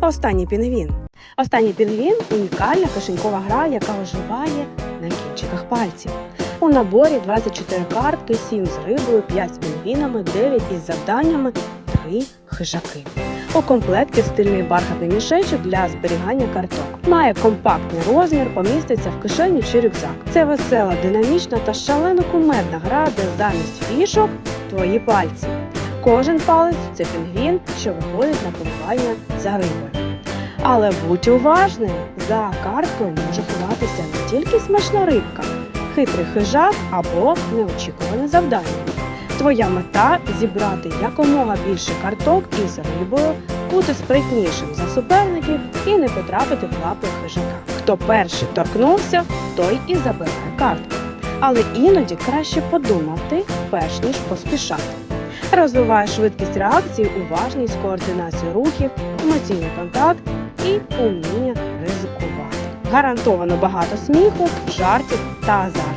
Останній пінгвін. Останній пінгвін унікальна кишенькова гра, яка оживає на кінчиках пальців. У наборі 24 картки, 7 з рибою, 5 з пінгвінами, 9 із завданнями, 3 хижаки. У комплекті стильний бархатний мішечок для зберігання карток. Має компактний розмір, поміститься в кишені чи рюкзак. Це весела, динамічна та шалено кумедна гра, де замість фішок твої пальці. Кожен палець це пінгвін, що виходить на полювання за рибою. Але будь уважним, за карткою може ховатися не тільки смачна рибка, хитрий хижак або неочікуване завдання. Твоя мета зібрати якомога більше карток із рибою, бути спритнішим за суперників і не потрапити в лапи хижака. Хто перший торкнувся, той і забирає картку. Але іноді краще подумати, перш ніж поспішати. Розвиває швидкість реакції, уважність, координацію рухів, емоційний контакт і уміння ризикувати. Гарантовано багато сміху, жартів та азарту.